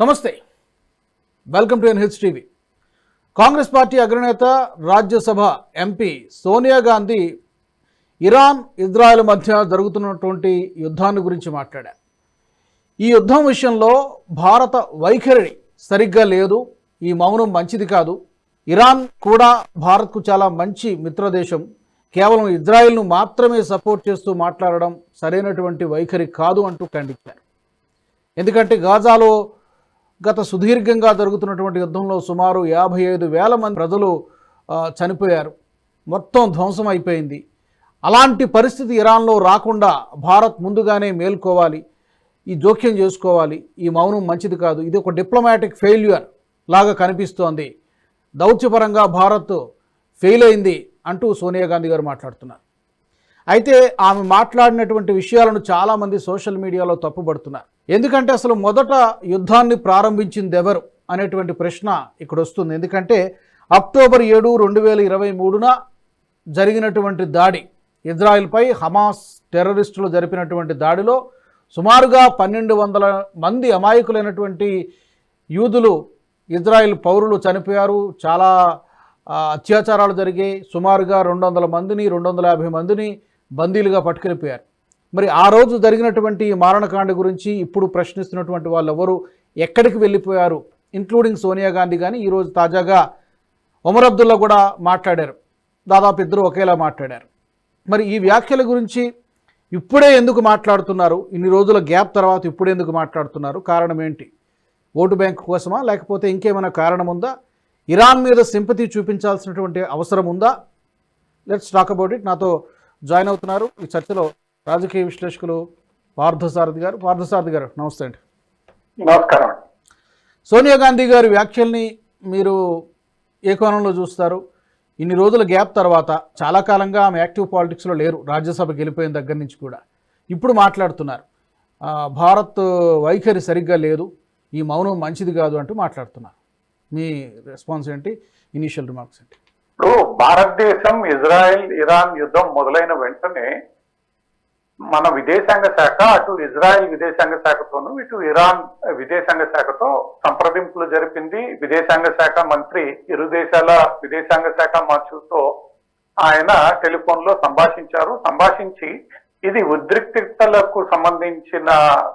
నమస్తే. Welcome to NH TV. Congress party అగ్రనేత Rajya Sabha MP Sonia Gandhi Iran Israel మధ్య జరుగుతున్నటువంటి యుద్ధాన్ని గురించి మాట్లాడారు. ఈ యుద్ధం విషయంలో భారత వైఖరి సరిగ్గా లేదు. ఈ మౌనం మంచిది కాదు. ఇరాన్ కూడా భారత్కు చాలా మంచి మిత్రదేశం. కేవలం ఇజ్రాయెల్ను మాత్రమే సపోర్ట్ చేస్తూ మాట్లాడడం సరైనటువంటి వైఖరి కాదు అంటూ ఖండించారు. ఎందుకంటే గాజాలో గత సుదీర్ఘంగా జరుగుతున్నటువంటి యుద్ధంలో సుమారు యాభై ఐదు వేల మంది ప్రజలు చనిపోయారు. మొత్తం ధ్వంసం అయిపోయింది. అలాంటి పరిస్థితి ఇరాన్లో రాకుండా భారత్ ముందుగానే మేల్కోవాలి. ఈ జోక్యం చేసుకోవాలి. ఈ మౌనం మంచిది కాదు. ఇది ఒక డిప్లొమాటిక్ ఫెయిల్యూర్ లాగా కనిపిస్తోంది. దౌత్యపరంగా భారత్ ఫెయిల్ అయింది అంటూ సోనియా గాంధీ గారు మాట్లాడుతున్నారు. అయితే ఆమె మాట్లాడినటువంటి విషయాలను చాలామంది సోషల్ మీడియాలో తప్పుపడుతున్నారు ఎందుకంటే అసలు మొదట యుద్ధాన్ని ప్రారంభించింది ఎవరు అనేటువంటి ప్రశ్న ఇక్కడ వస్తుంది. ఎందుకంటే అక్టోబర్ ఏడు రెండు వేల ఇరవై మూడున జరిగినటువంటి దాడి ఇజ్రాయెల్పై హమాస్ టెర్రరిస్టులు జరిపినటువంటి దాడిలో సుమారుగా పన్నెండు వందల మంది అమాయకులైనటువంటి యూదులు ఇజ్రాయెల్ పౌరులు చనిపోయారు. చాలా అత్యాచారాలు జరిగాయి. సుమారుగా రెండు వందల మందిని రెండు వందల యాభై మందిని బందీలుగా పట్టుకెళ్ళిపోయారు. మరి ఆ రోజు జరిగినటువంటి మారణకాండ గురించి ఇప్పుడు ప్రశ్నిస్తున్నటువంటి వాళ్ళు ఎవరు ఎక్కడికి వెళ్ళిపోయారు? ఇంక్లూడింగ్ సోనియా గాంధీ కానీ ఈరోజు తాజాగా ఒమర్ అబ్దుల్లా కూడా మాట్లాడారు. దాదాపు ఇద్దరు ఒకేలా మాట్లాడారు. మరి ఈ వ్యాఖ్యల గురించి ఇప్పుడే ఎందుకు మాట్లాడుతున్నారు? ఇన్ని రోజుల గ్యాప్ తర్వాత ఇప్పుడు ఎందుకు మాట్లాడుతున్నారు? కారణం ఏంటి? ఓటు బ్యాంకు కోసమా? లేకపోతే ఇంకేమైనా కారణం ఉందా? ఇరాన్ మీద సింపతి చూపించాల్సినటువంటి అవసరం ఉందా? Let's talk about it. నాతో జాయిన్ అవుతున్నారు. ఈ చర్చలో రాజకీయ విశ్లేషకులు పార్థసారథి గారు. పార్థసారథి గారు నమస్తే అండి. నమస్కారం. సోనియా గాంధీ గారి వ్యాఖ్యల్ని మీరు ఏ కోణంలో చూస్తారు? ఇన్ని రోజుల గ్యాప్ తర్వాత చాలా కాలంగా ఆమె యాక్టివ్ పాలిటిక్స్లో లేరు. రాజ్యసభ గెలిపోయిన దగ్గర నుంచి కూడా. ఇప్పుడు మాట్లాడుతున్నారు. భారత్ వైఖరి సరిగ్గా లేదు. ఈ మౌనం మంచిది కాదు అంటూ మాట్లాడుతున్నారు. మీ రెస్పాన్స్ ఏంటి? ఇనీషియల్ రిమార్క్స్ ఏంటి? ఇప్పుడు భారతదేశం ఇజ్రాయెల్ ఇరాన్ యుద్ధం మొదలైన వెంటనే మన విదేశాంగ శాఖ అటు ఇజ్రాయెల్ విదేశాంగ శాఖతోనూ ఇటు ఇరాన్ విదేశాంగ శాఖతో సంప్రదింపులు జరిపింది. విదేశాంగ శాఖ మంత్రి ఇరు దేశాల విదేశాంగ శాఖ మంత్రులతో ఆయన టెలిఫోన్లో సంభాషించారు. సంభాషించి ఇది ఉద్రిక్తతలకు సంబంధించిన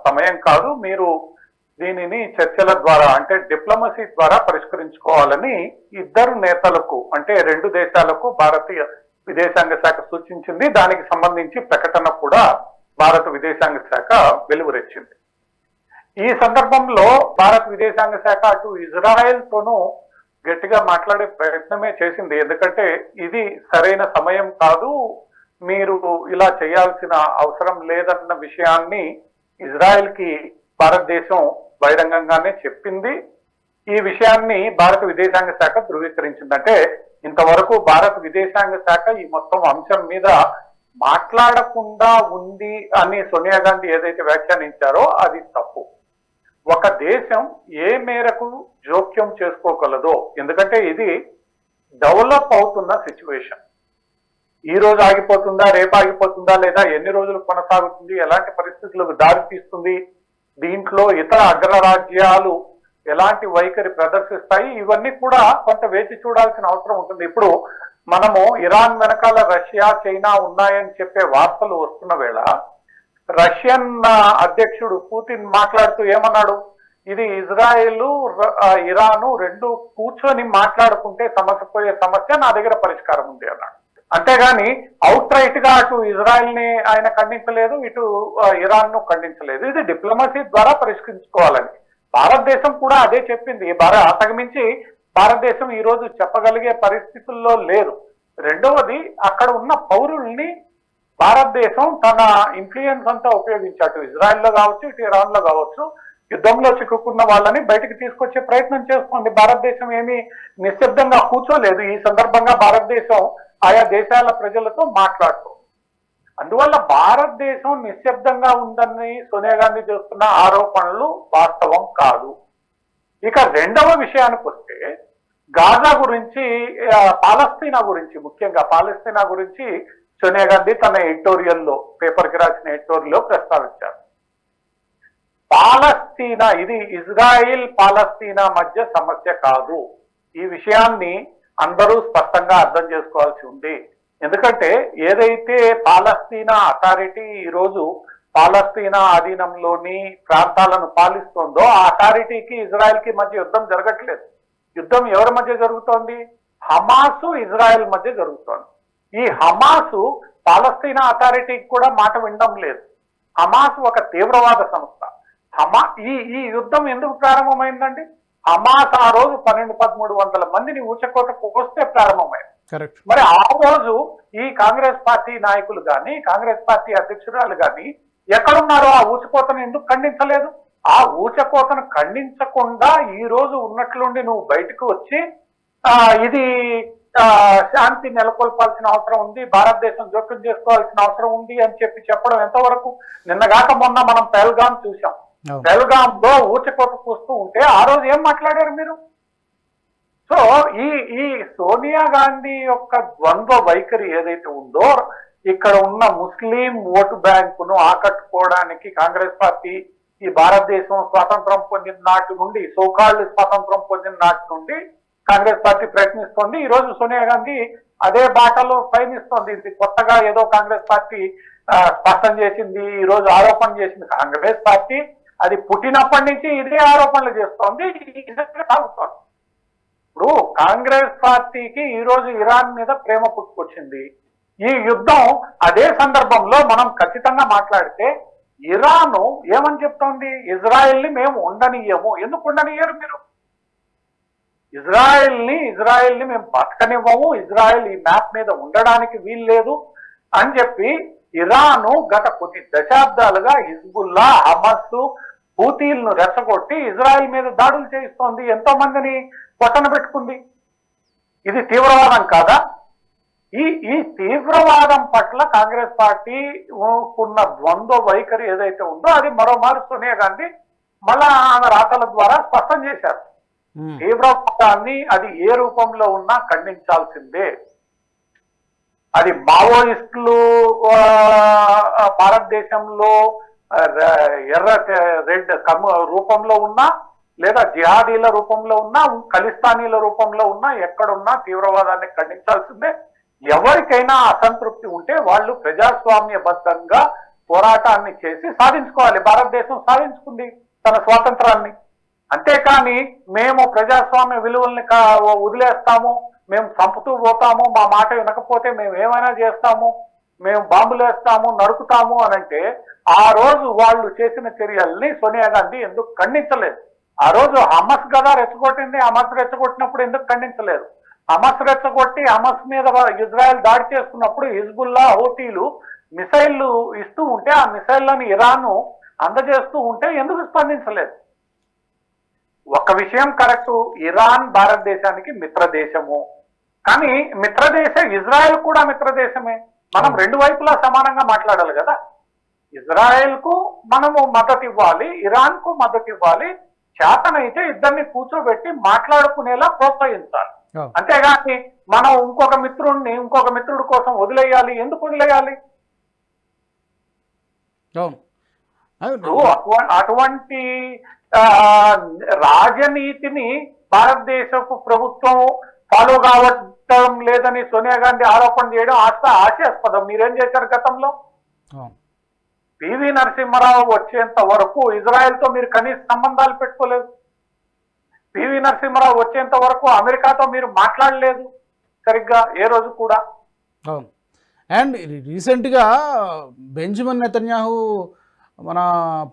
సమయం కాదు. మీరు దీనిని చర్చల ద్వారా అంటే డిప్లొమసీ ద్వారా పరిష్కరించుకోవాలని ఇద్దరు నేతలకు అంటే రెండు దేశాలకు భారతీయ విదేశాంగ శాఖ సూచించింది. దానికి సంబంధించి ప్రకటన కూడా భారత విదేశాంగ శాఖ వెలువరించింది ఈ సందర్భంలో భారత విదేశాంగ శాఖ అటు ఇజ్రాయెల్ తోనూ గట్టిగా మాట్లాడే ప్రయత్నమే చేసింది. ఎందుకంటే ఇది సరైన సమయం కాదు. మీరు ఇలా చేయాల్సిన అవసరం లేదన్న విషయాన్ని ఇజ్రాయెల్కి భారతదేశం బహిరంగంగానే చెప్పింది. ఈ విషయాన్ని భారత విదేశాంగ శాఖ ధృవీకరించిందంటే ఇంతవరకు భారత విదేశాంగ శాఖ ఈ మొత్తం అంశం మీద మాట్లాడకుండా ఉంది అని సోనియా గాంధీ ఏదైతే వ్యాఖ్యానించారో అది తప్పు. ఒక దేశం ఏ మేరకు జోక్యం చేసుకోగలదో ఎందుకంటే ఇది డెవలప్ అవుతున్న సిచ్యువేషన్. ఈ రోజు ఆగిపోతుందా రేపు ఆగిపోతుందా లేదా ఎన్ని రోజులు కొనసాగుతుంది ఎలాంటి పరిస్థితులకు దారి తీస్తుంది దీంట్లో ఇతర అగ్రరాజ్యాలు ఎలాంటి వైఖరి ప్రదర్శిస్తాయి? ఇవన్నీ కూడా కొంత వేచి చూడాల్సిన అవసరం ఉంటుంది. ఇప్పుడు మనము ఇరాన్ వెనకాల రష్యా చైనా ఉన్నాయని చెప్పే వార్తలు వస్తున్న వేళ రష్యన్ అధ్యక్షుడు పుతిన్ మాట్లాడుతూ ఏమన్నాడు? ఇది ఇజ్రాయెల్ ఇరాను రెండు కూర్చొని మాట్లాడుకుంటే సమస్య పోయే సమస్య నా దగ్గర పరిష్కారం ఉంది అన్నాడు. అంతేగాని అవుట్ రైట్గా అటు ఇజ్రాయెల్ని ఆయన ఖండించలేదు ఇటు ఇరాన్ను ఖండించలేదు. ఇది డిప్లొమసీ ద్వారా పరిష్కరించుకోవాలని. భారతదేశం కూడా అదే చెప్పింది. భారత అంతకుమించి భారతదేశం ఈ రోజు చెప్పగలిగే పరిస్థితుల్లో లేదు. రెండవది అక్కడ ఉన్న పౌరుల్ని భారతదేశం తన ఇన్ఫ్లుయెన్స్ అంతా ఉపయోగించాడు ఇజ్రాయెల్లో కావచ్చు ఇటు ఇరాన్లో కావచ్చు యుద్ధంలో చిక్కుకున్న వాళ్ళని బయటికి తీసుకొచ్చే ప్రయత్నం చేసుకోండి భారతదేశం ఏమీ నిశ్శబ్దంగా కూర్చోలేదు. ఈ సందర్భంగా భారతదేశం ఆయా దేశాల ప్రజలతో మాట్లాడుతూ అందువల్ల భారతదేశం నిశ్శబ్దంగా ఉందని సోనియా గాంధీ చేస్తున్న ఆరోపణలు వాస్తవం కాదు. ఇక రెండవ విషయానికి వస్తే గాజా గురించి పాలస్తీనా గురించి ముఖ్యంగా పాలస్తీనా గురించి సోనియా గాంధీ తన ఎడిటోరియల్లో పేపర్కి రాసిన ఎడిటోరియల్లో ప్రస్తావించారు. పాలస్తీనా ఇది ఇజ్రాయిల్ పాలస్తీనా మధ్య సమస్య కాదు. ఈ విషయాన్ని అందరూ స్పష్టంగా అర్థం చేసుకోవాల్సి ఉంది. ఎందుకంటే ఏదైతే పాలస్తీనా అథారిటీ ఈరోజు పాలస్తీనా ఆధీనంలోని ప్రాంతాలను పాలిస్తోందో ఆ అథారిటీకి ఇజ్రాయెల్కి మధ్య యుద్ధం జరగట్లేదు. యుద్ధం ఎవరి మధ్య జరుగుతోంది? హమాసు ఇజ్రాయెల్ మధ్య జరుగుతోంది. ఈ హమాసు పాలస్తీనా అథారిటీకి కూడా మాట వినడం లేదు. హమాస్ ఒక తీవ్రవాద సంస్థ. హమా ఈ ఈ యుద్ధం ఎందుకు ప్రారంభమైందండి? హమాస్ ఆ రోజు పన్నెండు పదమూడు వందల మందిని ఊచకోతకు వస్తే ప్రారంభమైంది. మరి ఆ రోజు ఈ కాంగ్రెస్ పార్టీ నాయకులు గాని కాంగ్రెస్ పార్టీ అధ్యక్షురాలు గాని ఎక్కడున్నారో ఆ ఊచకోతను ఎందుకు ఖండించలేదు? ఆ ఊచకోతను ఖండించకుండా ఈ రోజు ఉన్నట్లుండి నువ్వు బయటకు వచ్చి ఆ ఇది ఆ శాంతి నెలకొల్పాల్సిన అవసరం ఉంది భారతదేశం జోక్యం చేసుకోవాల్సిన అవసరం ఉంది అని చెప్పి చెప్పడం ఎంతవరకు? నిన్నగాక మొన్న మనం పెల్గాం చూసాం అవును. బెల్గాం లో ఉంటే ఆ రోజు ఏం మాట్లాడారు మీరు? సో ఈ ఈ సోనియా గాంధీ యొక్క ద్వంద్వ వైఖరి ఏదైతే ఉందో ఇక్కడ ఉన్న ముస్లిం ఓటు బ్యాంకును ఆకట్టుకోవడానికి కాంగ్రెస్ పార్టీ ఈ భారతదేశం స్వాతంత్రం పొందిన నాటి నుండి సోకాళ్ళు స్వాతంత్రం పొందిన నాటి నుండి కాంగ్రెస్ పార్టీ ప్రయత్నిస్తోంది. ఈ రోజు సోనియా గాంధీ అదే బాటలో పయనిస్తోంది. ఇది కొత్తగా ఏదో కాంగ్రెస్ పార్టీ స్పష్టం చేసింది ఈ రోజు ఆరోపణ చేసింది కాంగ్రెస్ పార్టీ. అది పుట్టినప్పటి నుంచి ఇదే ఆరోపణలు చేస్తోంది ఇదే సాగుతోంది. ఇప్పుడు కాంగ్రెస్ పార్టీకి ఈ రోజు ఇరాన్ మీద ప్రేమ పుట్టుకొచ్చింది. ఈ యుద్ధం అదే సందర్భంలో మనం ఖచ్చితంగా మాట్లాడితే ఇరాను ఏమని చెప్తోంది? ఇజ్రాయెల్ని మేము ఉండనియ్యము ఎందుకు ఉండనియ్యరు మీరు? ఇజ్రాయెల్ని ఇజ్రాయెల్ని మేము బతకనివ్వము. ఇజ్రాయెల్ ఈ మ్యాప్ మీద ఉండడానికి వీలు లేదు అని చెప్పి ఇరాను గత కొద్ది దశాబ్దాలుగా హిజ్బుల్లా హమస్ హూతీలను రెచ్చగొట్టి ఇజ్రాయెల్ మీద దాడులు చేయిస్తోంది. ఎంతో మందిని పొట్టన పెట్టుకుంది. ఇది తీవ్రవాదం కాదా? ఈ ఈ తీవ్రవాదం పట్ల కాంగ్రెస్ పార్టీ ఉన్న ద్వంద్వ వైఖరి ఏదైతే ఉందో అది మరోమారు సోనియా గాంధీ మళ్ళా ఆమె రాతల ద్వారా స్పష్టం చేశారు. తీవ్రవాదాన్ని అది ఏ రూపంలో ఉన్నా ఖండించాల్సిందే. అది మావోయిస్టులు భారతదేశంలో ఎర్ర రెడ్ కమ్ము రూపంలో ఉన్నా లేదా జిహాదీల రూపంలో ఉన్నా ఖలిస్తానీల రూపంలో ఉన్నా ఎక్కడున్నా తీవ్రవాదాన్ని ఖండించాల్సిందే. ఎవరికైనా అసంతృప్తి ఉంటే వాళ్ళు ప్రజాస్వామ్యబద్ధంగా పోరాటాన్ని చేసి సాధించుకోవాలి. భారతదేశం సాధించుకుంది తన స్వాతంత్రాన్ని. అంతేకాని మేము ప్రజాస్వామ్య విలువల్ని కా- వదిలేస్తాము మేము చంపుతూ పోతాము మా మాట వినకపోతే మేము ఏమైనా చేస్తాము మేము బాంబులు వేస్తాము నరుకుతాము అని అంటే ఆ రోజు వాళ్ళు చేసిన చర్యల్ని సోనియా గాంధీ ఎందుకు ఖండించలేదు? ఆ రోజు హమస్ కదా రెచ్చగొట్టింది హమస్ రెచ్చగొట్టినప్పుడు ఎందుకు ఖండించలేదు? హమస్ రెచ్చగొట్టి హమస్ మీద ఇజ్రాయెల్ దాడి చేస్తున్నప్పుడు హిజ్బుల్లా హోతీలు మిసైళ్ళు ఇస్తూ ఉంటే ఆ మిసైళ్ళను ఇరాన్ అందజేస్తూ ఉంటే ఎందుకు స్పందించలేదు? ఒక విషయం కరెక్ట్ ఇరాన్ భారతదేశానికి మిత్ర దేశము కానీ మిత్ర దేశం ఇజ్రాయెల్ కూడా మిత్ర దేశమే మనం రెండు వైపులా సమానంగా మాట్లాడాలి కదా. ఇజ్రాయెల్కు మనము మద్దతు ఇవ్వాలి ఇరాన్కు మద్దతు ఇవ్వాలి. చేతనైతే ఇద్దరిని కూర్చోబెట్టి మాట్లాడుకునేలా ప్రోత్సహించాలి. అంతేగాని మనం ఇంకొక మిత్రుడిని ఇంకొక మిత్రుడి కోసం వదిలేయాలి ఎందుకు వదిలేయాలి? అటువంటి రాజనీతిని భారతదేశపు ప్రభుత్వం ఫాలో కావటం లేదని సోనియా గాంధీ ఆరోపణ చేయడం ఆశ ఆశాస్పదం. మీరేం చేశారు గతంలో? పివి నరసింహారావు వచ్చేంత వరకు ఇజ్రాయెల్తో మీరు కనీస సంబంధాలు పెట్టుకోలేదు. పివి నరసింహారావు వచ్చేంత వరకు అమెరికాతో మీరు మాట్లాడలేదు సరిగ్గా ఏ రోజు కూడా. అండ్ రీసెంట్గా బెంజమిన్ నెతన్యాహు మన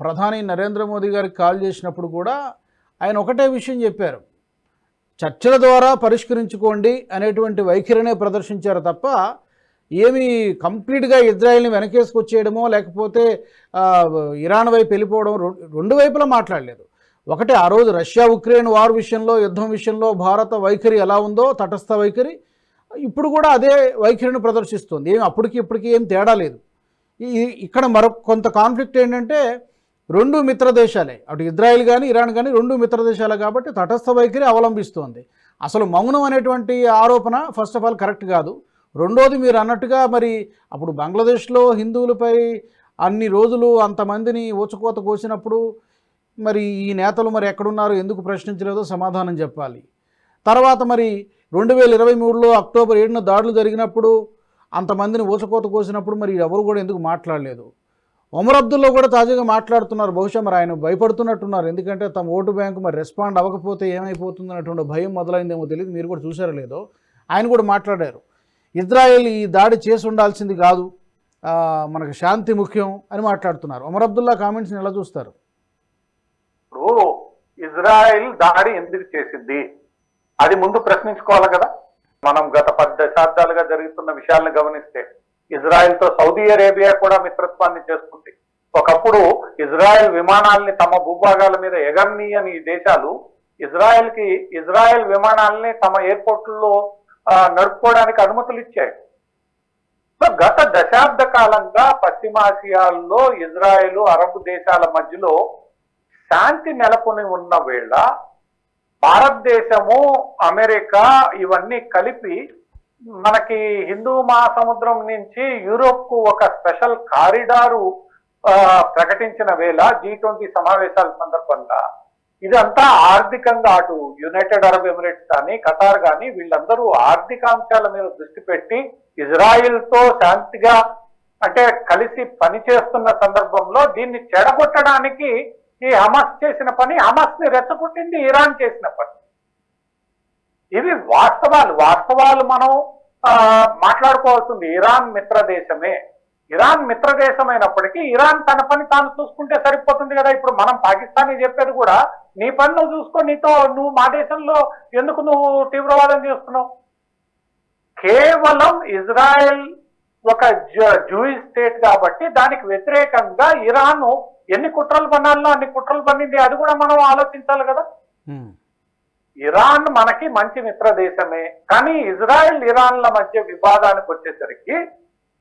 ప్రధాని నరేంద్ర మోదీ గారికి కాల్ చేసినప్పుడు కూడా ఆయన ఒకటే విషయం చెప్పారు. చర్చల ద్వారా పరిష్కరించుకోండి అనేటువంటి వైఖరినే ప్రదర్శించారు తప్ప ఏమి కంప్లీట్గా ఇజ్రాయెల్ని వెనకేసుకొచ్చేయడమో లేకపోతే ఇరాన్ వైపు వెళ్ళిపోవడం రెండు వైపులా మాట్లాడలేదు. ఒకటి ఆ రోజు రష్యా ఉక్రెయిన్ వార్ విషయంలో యుద్ధం విషయంలో భారత వైఖరి ఎలా ఉందో తటస్థ వైఖరి ఇప్పుడు కూడా అదే వైఖరిని ప్రదర్శిస్తుంది. ఏమి అప్పటికి ఇప్పటికి ఏం తేడా లేదు. ఈ ఇక్కడ మరొక కొంత కాన్ఫ్లిక్ట్ ఏంటంటే రెండు మిత్ర దేశాలే అటు ఇజ్రాయెల్ కానీ ఇరాన్ కానీ రెండు మిత్రదేశాలే కాబట్టి తటస్థ వైఖరి అవలంబిస్తోంది. అసలు మౌనం అనేటువంటి ఆరోపణ ఫస్ట్ ఆఫ్ ఆల్ కరెక్ట్ కాదు. రెండోది మీరు అన్నట్టుగా మరి అప్పుడు బంగ్లాదేశ్లో హిందువులపై అన్ని రోజులు అంతమందిని ఊచకోత కోసినప్పుడు మరి ఈ నేతలు మరి ఎక్కడున్నారు ఎందుకు ప్రశ్నించలేదో సమాధానం చెప్పాలి. తర్వాత మరి రెండు వేల ఇరవై మూడులో అక్టోబర్ ఏడున దాడులు జరిగినప్పుడు అంతమందిని ఊచకోత కోసినప్పుడు మరి ఎవరు కూడా ఎందుకు మాట్లాడలేదు. ఒమర్ అబ్దుల్లో కూడా తాజాగా మాట్లాడుతున్నారు బహుశా మరి ఆయన భయపడుతున్నట్టున్నారు. ఎందుకంటే తమ ఓటు బ్యాంకు మరి రెస్పాండ్ అవ్వకపోతే ఏమైపోతుంది అన్నటువంటి భయం మొదలైందేమో తెలియదు మీరు కూడా చూసారో లేదో. ఆయన కూడా మాట్లాడారు. ఇజ్రాయెల్ ఈ దాడి చేసి ఉండాల్సింది కాదు. మనకు శాంతి ముఖ్యం అని మాట్లాడుతున్నారు. ఒమర్ అబ్దుల్లా కామెంట్స్ని ఎలా చూస్తారు? ఇప్పుడు ఇజ్రాయెల్ దాడి ఎందుకు చేసింది? అది ముందు ప్రశ్నించుకోవాలి కదా. మనం గత పది దశాబ్దాలుగా జరుగుతున్న విషయాలను గమనిస్తే ఇజ్రాయెల్తో సౌదీ అరేబియా కూడా మిత్రత్వాన్ని చేసుకుంది ఒకప్పుడు ఇజ్రాయెల్ విమానాల్ని తమ భూభాగాల మీద ఎగర్నీయని ఈ దేశాలు ఇజ్రాయెల్కి ఇజ్రాయెల్ విమానాల్ని తమ ఎయిర్పోర్టుల్లో నడుపుకోవడానికి అనుమతులు ఇచ్చాయి. సో గత దశాబ్ద కాలంగా పశ్చిమాసియాల్లో ఇజ్రాయెల్ అరబ్ దేశాల మధ్యలో శాంతి నెలకొని ఉన్న వేళ భారతదేశము అమెరికా ఇవన్నీ కలిపి మనకి హిందూ మహాసముద్రం నుంచి యూరోప్కు ఒక స్పెషల్ కారిడారు ప్రకటించిన వేళ జీ ట్వంటీ సమావేశాల సందర్భంగా ఇదంతా ఆర్థికంగా అటు యునైటెడ్ అరబ్ ఎమిరేట్స్ కానీ ఖతార్ కానీ వీళ్ళందరూ ఆర్థిక అంశాల మీద దృష్టి పెట్టి ఇజ్రాయిల్తో శాంతిగా అంటే కలిసి పనిచేస్తున్న సందర్భంలో దీన్ని చెడగొట్టడానికి ఈ హమాస్ చేసిన పని హమాస్ని రెచ్చగొట్టింది ఇరాన్ చేసిన పని. ఇవి వాస్తవాలు. వాస్తవాలు మనం మాట్లాడుకోవాల్సింది ఇరాన్ మిత్ర దేశమే ఇరాన్ మిత్ర దేశమైనప్పటికీ ఇరాన్ తన పని తాను చూసుకుంటే సరిపోతుంది కదా. ఇప్పుడు మనం పాకిస్తాన్ చెప్పేది కూడా నీ పని నువ్వు చూసుకో నీతో నువ్వు మా దేశంలో ఎందుకు నువ్వు తీవ్రవాదం చేస్తున్నావు? కేవలం ఇజ్రాయెల్ ఒక జూయిస్ స్టేట్ కాబట్టి దానికి వ్యతిరేకంగా ఇరాన్ ఎన్ని కుట్రలు పన్నాలో అన్ని కుట్రలు పన్నింది అది కూడా మనం ఆలోచించాలి కదా. ఇరాన్ మనకి మంచి మిత్ర దేశమే కానీ ఇజ్రాయెల్ ఇరాన్ల మధ్య వివాదానికి వచ్చేసరికి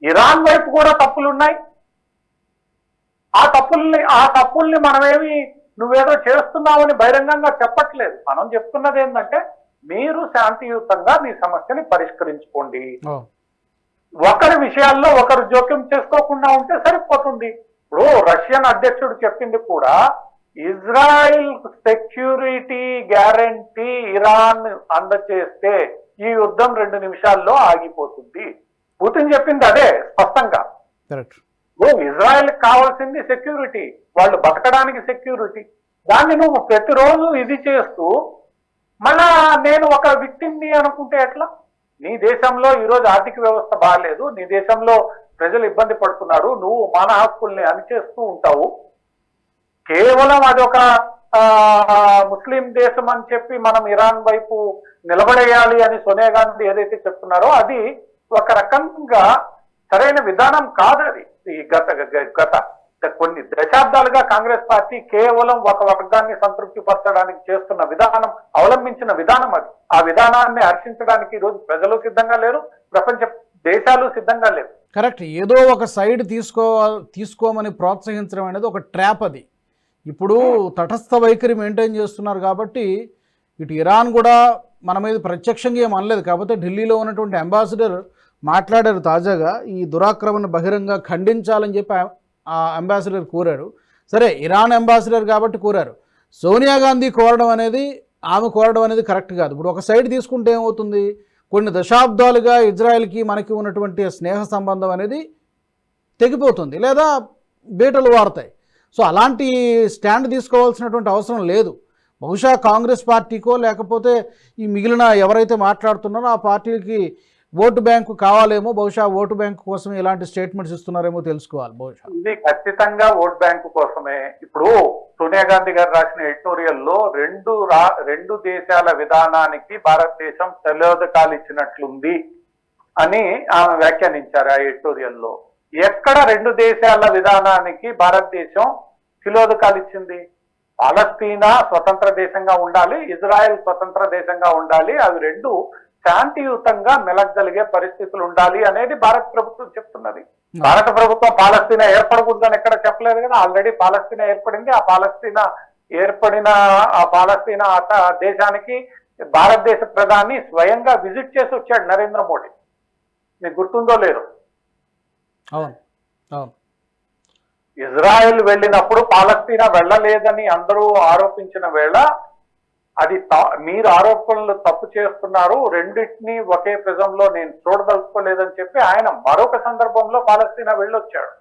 ఇరాన్ వైపు కూడా తప్పులు ఉన్నాయి ఆ తప్పుల్ని ఆ తప్పుల్ని మనమేమి నువ్వేదో చేస్తున్నావని బహిరంగంగా చెప్పట్లేదు. మనం చెప్తున్నది ఏంటంటే మీరు శాంతియుతంగా మీ సమస్యని పరిష్కరించుకోండి. ఒకరి విషయాల్లో ఒకరు జోక్యం చేసుకోకుండా ఉంటే సరిపోతుంది. ఇప్పుడు రష్యన్ అధ్యక్షుడు చెప్పింది కూడా ఇజ్రాయిల్ సెక్యూరిటీ గ్యారంటీ ఇరాన్ అందచేస్తే ఈ యుద్ధం రెండు నిమిషాల్లో ఆగిపోతుంది. పుతిన్ చెప్పింది అదే స్పష్టంగా. ఇజ్రాయెల్ కావాల్సింది సెక్యూరిటీ. వాళ్ళు బతకడానికి సెక్యూరిటీ దాన్ని నువ్వు ప్రతిరోజు ఇది చేస్తూ మళ్ళా నేను ఒక విక్టిమ్ని అనుకుంటే ఎట్లా? నీ దేశంలో ఈరోజు ఆర్థిక వ్యవస్థ బాగాలేదు నీ దేశంలో ప్రజలు ఇబ్బంది పడుతున్నారు నువ్వు మాన హక్కుల్ని అణిచేస్తూ ఉంటావు. కేవలం అదొక ఒక ముస్లిం దేశం అని చెప్పి మనం ఇరాన్ వైపు నిలబడేయాలి అని సోనియా గాంధీ ఏదైతే చెప్తున్నారో అది ఒక రకంగా సరైన విధానం కాదు అది ఈ గత గత కొన్ని దశాబ్దాలుగా కాంగ్రెస్ పార్టీ కేవలం ఒక వర్గాన్ని సంతృప్తి పరచడానికి చేస్తున్న విధానం అవలంబించిన విధానం అది. ఆ విధానాన్ని హర్షించడానికి ఈ రోజు ప్రజలు సిద్ధంగా లేరు ప్రపంచ దేశాలు సిద్ధంగా లేవు. కరెక్ట్. ఏదో ఒక సైడ్ తీసుకోవాలి తీసుకోమని ప్రోత్సహించడం అనేది ఒక ట్రాప్ అది. ఇప్పుడు తటస్థ వైఖరి మెయింటైన్ చేస్తున్నారు కాబట్టి ఇటు ఇరాన్ కూడా మన మీద ప్రత్యక్షంగా ఏం అనలేదు. కాకపోతే ఢిల్లీలో ఉన్నటువంటి అంబాసిడర్ మాట్లాడారు తాజాగా ఈ దురాక్రమణ బహిరంగ ఖండించాలని చెప్పి అంబాసిడర్ కోరారు సరే ఇరాన్ అంబాసిడర్ కాబట్టి కోరారు. సోనియా గాంధీ కోరడం అనేది ఆమె కోరడం అనేది కరెక్ట్ కాదు. ఇప్పుడు ఒక సైడ్ తీసుకుంటే ఏమవుతుంది? కొన్ని దశాబ్దాలుగా ఇజ్రాయెల్కి మనకి ఉన్నటువంటి స్నేహ సంబంధం అనేది తెగిపోతుంది లేదా బీటలు వారుతాయి. సో అలాంటి స్టాండ్ తీసుకోవాల్సినటువంటి అవసరం లేదు. బహుశా కాంగ్రెస్ పార్టీకో లేకపోతే ఈ మిగిలిన ఎవరైతే మాట్లాడుతున్నారో ఆ పార్టీకి ఓటు బ్యాంకు కావాలేమో బహుశా ఓటు బ్యాంకు కోసం ఇలాంటి స్టేట్మెంట్స్ ఇస్తున్నారేమో తెలుసుకోవాలి బహుశా. ఇది ఖచ్చితంగా ఓటు బ్యాంకు కోసమే. ఇప్పుడు సోనియా గాంధీ గారు రాసిన ఎడిటోరియల్లో రెండు రా రెండు దేశాల విధానానికి భారతదేశం తెలోదకాలు ఇచ్చినట్లుంది అని ఆమె వ్యాఖ్యానించారు ఆ ఎడిటోరియల్లో. ఎక్కడ రెండు దేశాల విధానానికి భారతదేశం శిలోదకాలు ఇచ్చింది? పాలస్తీనా స్వతంత్ర దేశంగా ఉండాలి ఇజ్రాయెల్ స్వతంత్ర దేశంగా ఉండాలి అవి రెండు శాంతియుతంగా మెలగలిగే పరిస్థితులు ఉండాలి అనేది భారత ప్రభుత్వం చెప్తున్నది. భారత ప్రభుత్వం పాలస్తీనా ఏర్పడకూడదని ఎక్కడ చెప్పలేదు కదా ఆల్రెడీ పాలస్తీనా ఏర్పడింది. ఆ పాలస్తీనా ఏర్పడిన ఆ పాలస్తీనా దేశానికి భారతదేశ ప్రధాని స్వయంగా విజిట్ చేసి వచ్చాడు నరేంద్ర మోడీ. మీకు గుర్తుందో లేరు ఇజ్రాయెల్ వెళ్ళినప్పుడు పాలస్తీనా వెళ్ళలేదని అందరూ ఆరోపించిన వేళ అది మీరు ఆరోపణలు తప్పు చేస్తున్నారు రెండింటినీ ఒకే ప్రజంలో నేను చూడదలుచుకోలేదని చెప్పి ఆయన మరొక సందర్భంలో పాలస్తీనా వెళ్ళొచ్చాడు.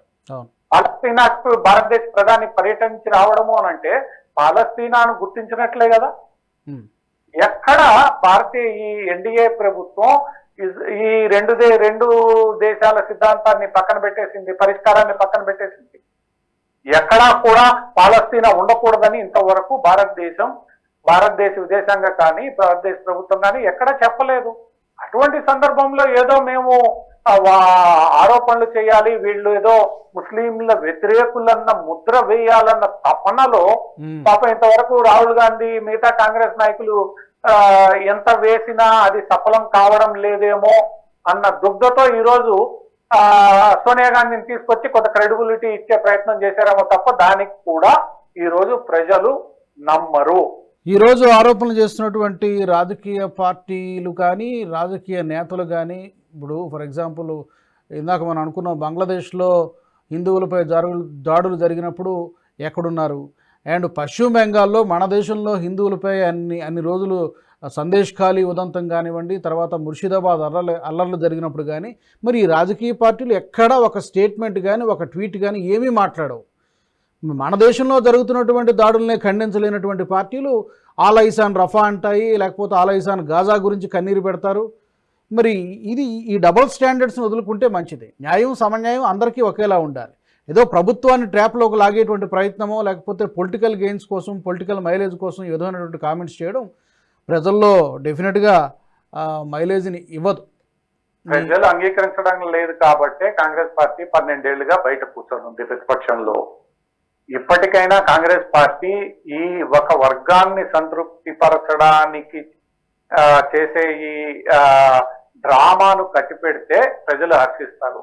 పాలస్తీనాకు భారతదేశ ప్రధాని పర్యటించి రావడము అని అంటే పాలస్తీనాను గుర్తించినట్లే కదా. ఎక్కడ భారతీయ ఈ ఎన్డీఏ ప్రభుత్వం ఈ రెండు దే రెండు దేశాల సిద్ధాంతాన్ని పక్కన పెట్టేసింది పరిష్కారాన్ని పక్కన పెట్టేసింది. ఎక్కడా కూడా పాలస్తీనా ఉండకూడదని ఇంతవరకు భారతదేశం భారతదేశ విదేశాంగ కానీ భారతదేశ ప్రభుత్వం కానీ ఎక్కడా చెప్పలేదు అటువంటి సందర్భంలో ఏదో మేము ఆరోపణలు చేయాలి వీళ్ళు ఏదో ముస్లింల వ్యతిరేకులన్న ముద్ర వేయాలన్న తపనలో. పాపం ఇంతవరకు రాహుల్ గాంధీ మిగతా కాంగ్రెస్ నాయకులు ఆ, ఎంత వేసినా అది సఫలం కావడం లేదేమో అన్న దుగ్ధతో ఈ రోజు ఆ, సోనియా గాంధీని తీసుకొచ్చి కొంత క్రెడిబిలిటీ ఇచ్చే ప్రయత్నం చేశారేమో తప్ప దానికి కూడా ఈ రోజు ప్రజలు నమ్మరు ఈ రోజు ఆరోపణలు చేస్తున్నటువంటి రాజకీయ పార్టీలు కానీ రాజకీయ నేతలు కానీ ఇప్పుడు ఫర్ ఎగ్జాంపుల్ ఇందాక మనం అనుకున్నాం బంగ్లాదేశ్లో హిందువులపై జరుగు దాడులు జరిగినప్పుడు ఎక్కడున్నారు? అండ్ పశ్చిమ బెంగాల్లో మన దేశంలో హిందువులపై అన్ని అన్ని రోజులు సందేశ్ ఖాళీ ఉదంతం కానివ్వండి తర్వాత ముర్షిదాబాద్ అల్లర్లు అల్లర్లు జరిగినప్పుడు కానీ మరి ఈ రాజకీయ పార్టీలు ఎక్కడా ఒక స్టేట్మెంట్ కానీ ఒక ట్వీట్ కానీ ఏమీ మాట్లాడవు. మన దేశంలో జరుగుతున్నటువంటి దాడుల్ని ఖండించలేనటువంటి పార్టీలు ఆలైసాన్ రఫా అంటాయి లేకపోతే ఆలైసాన్ గాజా గురించి కన్నీరు పెడతారు. మరి ఇది ఈ డబుల్ స్టాండర్డ్స్ని వదులుకుంటే మంచిది. న్యాయం సమన్యాయం అందరికీ ఒకేలా ఉండాలి. ఏదో ప్రభుత్వాన్ని ట్రాప్లోకి లాగేటువంటి ప్రయత్నమో లేకపోతే పొలిటికల్ గెయిన్స్ కోసం పొలిటికల్ మైలేజ్ కోసం ఈ విధమైనటువంటి కామెంట్స్ చేయడం ప్రజల్లో డెఫినెట్గా మైలేజ్ని ఇవ్వదు. ప్రజలు అంగీకరించడం లేదు కాబట్టే కాంగ్రెస్ పార్టీ పన్నెండేళ్ళుగా బయట కూర్చొని ఉంది ప్రతిపక్షంలో. ఇప్పటికైనా కాంగ్రెస్ పార్టీ ఈ ఒక వర్గాన్ని సంతృప్తిపరచడానికి చేసే ఈ డ్రామాను కట్టిపెడితే ప్రజలు హర్షిస్తారు.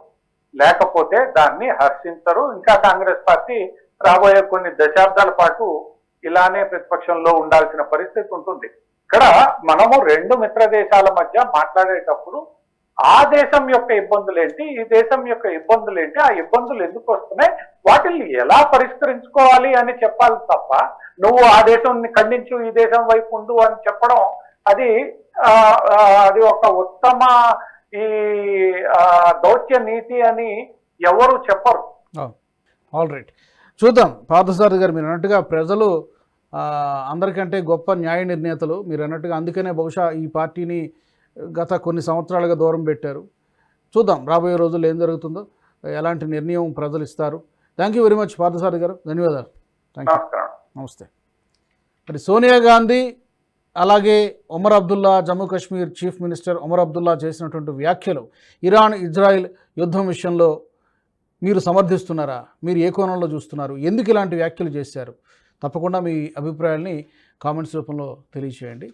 లేకపోతే దాన్ని హర్షించరు. ఇంకా కాంగ్రెస్ పార్టీ రాబోయే కొన్ని దశాబ్దాల పాటు ఇలానే ప్రతిపక్షంలో ఉండాల్సిన పరిస్థితి ఉంటుంది. ఇక్కడ మనము రెండు మిత్ర దేశాల మధ్య మాట్లాడేటప్పుడు ఆ దేశం యొక్క ఇబ్బందులు ఏంటి ఈ దేశం యొక్క ఇబ్బందులు ఏంటి ఆ ఇబ్బందులు ఎందుకు వస్తున్నాయి వాటిని ఎలా పరిష్కరించుకోవాలి అని చెప్పాలి తప్ప నువ్వు ఆ దేశం ఖండించు ఈ దేశం వైపు ఉండు అని చెప్పడం అది అది ఒక ఉత్తమ ఈ దౌత్య నీతి అని ఎవరు చెప్పరు. ఆల్ రైట్ చూద్దాం పార్థసారథి గారు మీరు అన్నట్టుగా ప్రజలు అందరికంటే గొప్ప న్యాయ నిర్ణేతలు మీరు అన్నట్టుగా అందుకనే బహుశా ఈ పార్టీని గత కొన్ని సంవత్సరాలుగా దూరం పెట్టారు. చూద్దాం రాబోయే రోజుల్లో ఏం జరుగుతుందో ఎలాంటి నిర్ణయం ప్రజలు ఇస్తారు. Thank you very much Parthasarathi garu. ధన్యవాదాలు. థ్యాంక్ యూ నమస్తే. మరి సోనియా గాంధీ అలాగే ఒమర్ అబ్దుల్లా జమ్మూ కాశ్మీర్ చీఫ్ మినిస్టర్ ఒమర్ అబ్దుల్లా చేసినటువంటి వ్యాఖ్యలు ఇరాన్ ఇజ్రాయెల్ యుద్ధం విషయంలో మీరు సమర్థిస్తున్నారా? మీరు ఏ కోణంలో చూస్తున్నారు? ఎందుకు ఇలాంటి వ్యాఖ్యలు చేశారు? తప్పకుండా మీ అభిప్రాయాల్ని కామెంట్స్ రూపంలో తెలియచేయండి.